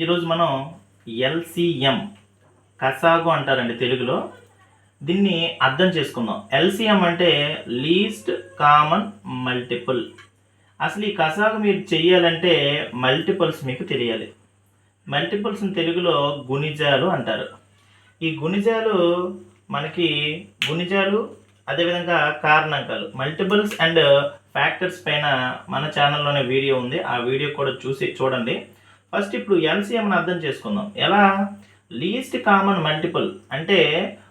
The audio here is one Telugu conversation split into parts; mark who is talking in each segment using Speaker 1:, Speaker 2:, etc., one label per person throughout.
Speaker 1: ఈరోజు మనం ఎల్సిఎం కసాగు అంటారండి తెలుగులో. దీన్ని అర్థం చేసుకుందాం. ఎల్సిఎం అంటే లీస్ట్ కామన్ మల్టిపుల్. అసలు ఈ కసాగు మీరు చెయ్యాలంటే మల్టిపుల్స్ మీకు తెలియాలి. మల్టిపుల్స్ని తెలుగులో గుణిజాలు అంటారు. ఈ గుణిజాలు మనకి గుణిజాలు అదేవిధంగా కారణాంకాలు. మల్టిపుల్స్ అండ్ ఫ్యాక్టర్స్ పైన మన ఛానల్లోనే వీడియో ఉంది. ఆ వీడియో కూడా చూసి చూడండి. ఫస్ట్ ఇప్పుడు ఎల్సిఎంని అర్థం చేసుకుందాం. ఎలా? లీస్ట్ కామన్ మల్టిపుల్ అంటే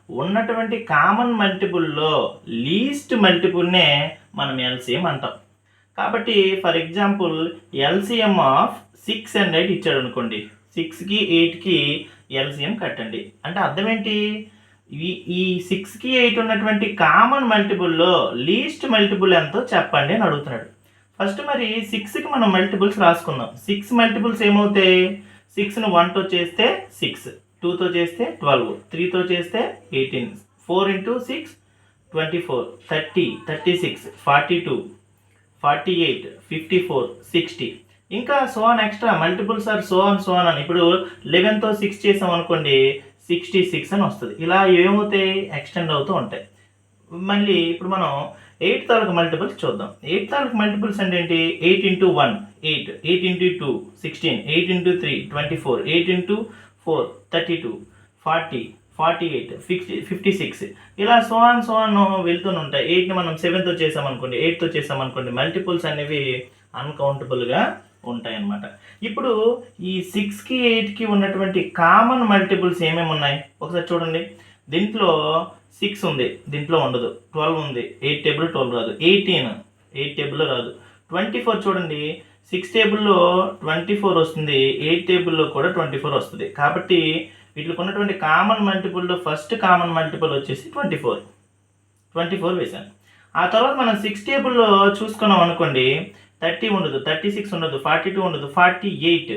Speaker 1: ఉన్నటువంటి కామన్ మల్టిపుల్లో లీస్ట్ మల్టిపుల్నే మనం ఎల్సిఎం అంటాం. కాబట్టి for example LCM of six and eight ఇచ్చాడు అనుకోండి సిక్స్కి ఎయిట్కి ఎల్సిఎం కట్టండి. అంటే అర్థం ఏంటి? ఈ ఈ సిక్స్కి ఎయిట్ ఉన్నటువంటి కామన్ మల్టిపుల్లో లీస్ట్ మల్టిపుల్ ఎంతో చెప్పండి అని అడుగుతున్నాడు. ఫస్ట్ మరి సిక్స్కి మనం మల్టిపుల్స్ రాసుకుందాం. సిక్స్ మల్టిపుల్స్ ఏమవుతాయి? సిక్స్ను వన్తో చేస్తే సిక్స్ టూతో చేస్తే ట్వెల్వ్ త్రీతో చేస్తే eighteen four into six twenty four thirty thirty six forty two forty eight fifty four sixty ఇంకా so on extra multiples or so on so on అని. ఇప్పుడు లెవెన్తో సిక్స్ చేసాం అనుకోండి సిక్స్టీ సిక్స్ అని వస్తుంది. ఇలా ఏమవుతాయి? ఎక్స్టెండ్ అవుతూ ఉంటాయి. మళ్ళీ ఇప్పుడు మనం ఎయిట్ తాలూకు మల్టిపుల్స్ చూద్దాం. ఎయిట్ తాలూకు మల్టిపుల్స్ అంటే ఏంటి? Eight into one eight eight into two sixteen eight into three twenty four eight into four thirty two forty forty eight fifty fifty six. ఇలా సో ఆన్ వెళ్తూనే ఉంటాయి. ఎయిట్ని మనం సెవెన్తో చేసామనుకోండి ఎయిట్తో చేసామనుకోండి మల్టిపుల్స్ అనేవి అన్కౌంటబుల్గా ఉంటాయి అన్నమాట ఇప్పుడు ఈ సిక్స్కి ఎయిట్కి ఉన్నటువంటి కామన్ మల్టిపుల్స్ ఏమేమి ఉన్నాయి? ఒకసారి చూడండి. దీంట్లో సిక్స్ ఉంది. దీంట్లో ఉండదు. ట్వెల్వ్ ఉంది. ఎయిట్ టేబుల్ ట్వెల్వ్ రాదు. ఎయిటీన్ ఎయిట్ టేబుల్లో రాదు. ట్వంటీ ఫోర్ చూడండి. సిక్స్ టేబుల్లో ట్వంటీ ఫోర్ వస్తుంది. ఎయిట్ టేబుల్లో కూడా ట్వంటీ ఫోర్ వస్తుంది. కాబట్టి వీటికి ఉన్నటువంటి కామన్ మల్టిపుల్లో ఫస్ట్ కామన్ మల్టిపుల్ వచ్చేసి ట్వంటీ ఫోర్ ట్వంటీ ఫోర్ వేసాను ఆ తర్వాత మనం సిక్స్ టేబుల్లో చూసుకున్నాం అనుకోండి. థర్టీ ఉండదు. థర్టీ సిక్స్ ఉండదు. ఫార్టీ టూ ఉండదు. ఫార్టీ ఎయిట్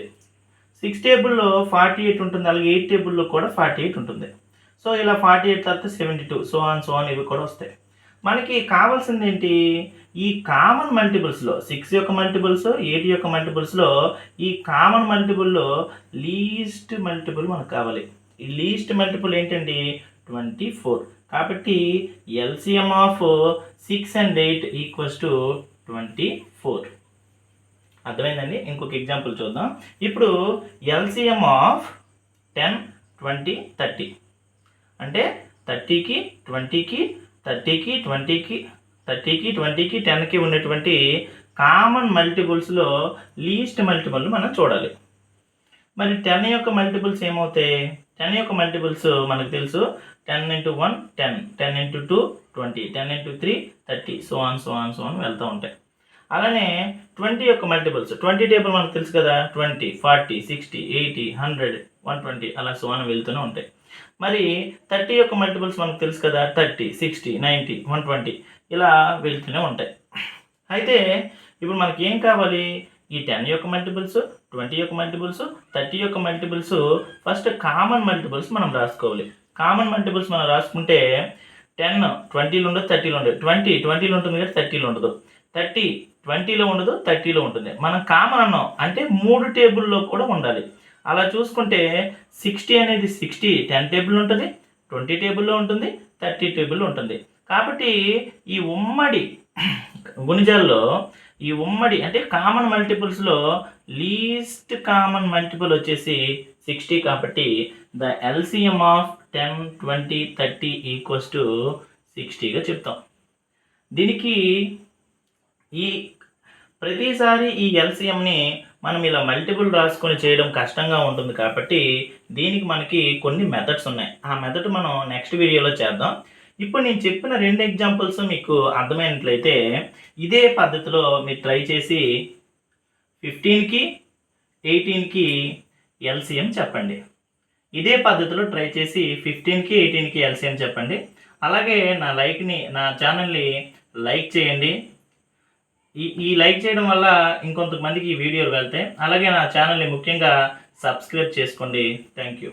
Speaker 1: సిక్స్ టేబుల్లో ఫార్టీ ఎయిట్ ఉంటుంది. అలాగే ఎయిట్ టేబుల్లో కూడా ఫార్టీ ఎయిట్ ఉంటుంది. సో ఇలా ఫార్టీ ఎయిట్ తర్వాత seventy two so on so on ఇవి కూడా వస్తాయి. మనకి కావాల్సింది ఏంటి? ఈ కామన్ మల్టిపుల్స్లో సిక్స్ యొక్క మల్టిపుల్స్ ఎయిట్ యొక్క మల్టిపుల్స్లో ఈ కామన్ మల్టిపుల్లో లీస్ట్ మల్టిపుల్ మనకు కావాలి. ఈ లీస్ట్ మల్టిపుల్ ఏంటండి? ట్వంటీ ఫోర్ కాబట్టి LCM of six and eight equals to twenty four అర్థమైందండి? ఇంకొక ఎగ్జాంపుల్ చూద్దాం. ఇప్పుడు LCM of ten twenty thirty అంటే థర్టీకి ట్వంటీకి థర్టీకి ట్వంటీకి థర్టీకి ట్వంటీకి టెన్కి ఉన్నటువంటి కామన్ మల్టిపుల్స్లో లీస్ట్ మల్టిపుల్ని మనం చూడాలి. మరి టెన్ యొక్క మల్టిపుల్స్ ఏమవుతాయి? టెన్ యొక్క మల్టిపుల్స్ మనకు తెలుసు. Ten into one ten. Ten into two twenty. Ten into three thirty. So on so on so on వెళ్తూ ఉంటాయి. అలానే ట్వంటీ యొక్క మల్టిపుల్స్. ట్వంటీ టేబుల్ మనకు తెలుసు కదా? Twenty forty sixty eighty hundred one twenty. అలా సో ఆన్ వెళ్తూనే ఉంటాయి. మరి థర్టీ యొక్క మల్టిపుల్స్ మనకు తెలుసు కదా thirty sixty ninety one twenty ఇలా వెళ్తూనే ఉంటాయి. అయితే ఇప్పుడు మనకి ఏం కావాలి? ఈ టెన్ యొక్క మల్టిపుల్స్ ట్వంటీ యొక్క మల్టిపుల్స్ థర్టీ యొక్క మల్టిపుల్స్ ఫస్ట్ కామన్ మల్టిపుల్స్ మనం రాసుకోవాలి. కామన్ మల్టిపుల్స్ మనం రాసుకుంటే టెన్ ట్వంటీలో ఉండదు థర్టీలో ఉండదు. ట్వంటీ ట్వంటీలో ఉంటుంది కదా థర్టీలో ఉండదు. థర్టీ ట్వంటీలో ఉండదు థర్టీలో ఉంటుంది. మనం కామన్ అన్నాం అంటే మూడు టేబుల్లో కూడా ఉండాలి. అలా చూసుకుంటే సిక్స్టీ అనేది సిక్స్టీ టెన్ టేబుల్ ఉంటుంది ట్వంటీ టేబుల్లో ఉంటుంది థర్టీ టేబుల్ ఉంటుంది. కాబట్టి ఈ ఉమ్మడి గుణిజాల్లో ఈ ఉమ్మడి అంటే కామన్ మల్టిపుల్స్లో లీస్ట్ కామన్ మల్టిపుల్ వచ్చేసి సిక్స్టీ కాబట్టి the LCM of ten twenty thirty equals to సిక్స్టీగా చెప్తాం. దీనికి ఈ ప్రతిసారి ఈ ఎల్సిఎంని మనం ఇలా మల్టిపుల్ రాసుకొని చేయడం కష్టంగా ఉంటుంది కాబట్టి దీనికి మనకి కొన్ని మెథడ్స్ ఉన్నాయి. ఆ మెథడ్ మనం నెక్స్ట్ వీడియోలో చేద్దాం. ఇప్పుడు నేను చెప్పిన రెండు ఎగ్జాంపుల్స్ మీకు అర్థమైనట్లయితే ఇదే పద్ధతిలో మీరు ట్రై చేసి ఫిఫ్టీన్కి ఎయిటీన్కి ఎల్సిఎం చెప్పండి. ఇదే పద్ధతిలో ట్రై చేసి ఫిఫ్టీన్కి ఎయిటీన్కి ఎల్సిఎం చెప్పండి. అలాగే నా లైక్ని నా ఛానల్ని లైక్ చేయండి. ఈ ఈ లైక్ చేయడం వల్ల ఇంకొంతమందికి ఈ వీడియోలు వెళ్తాయి. అలాగే నా ఛానల్ని ముఖ్యంగా సబ్స్క్రైబ్ చేసుకోండి. Thank you.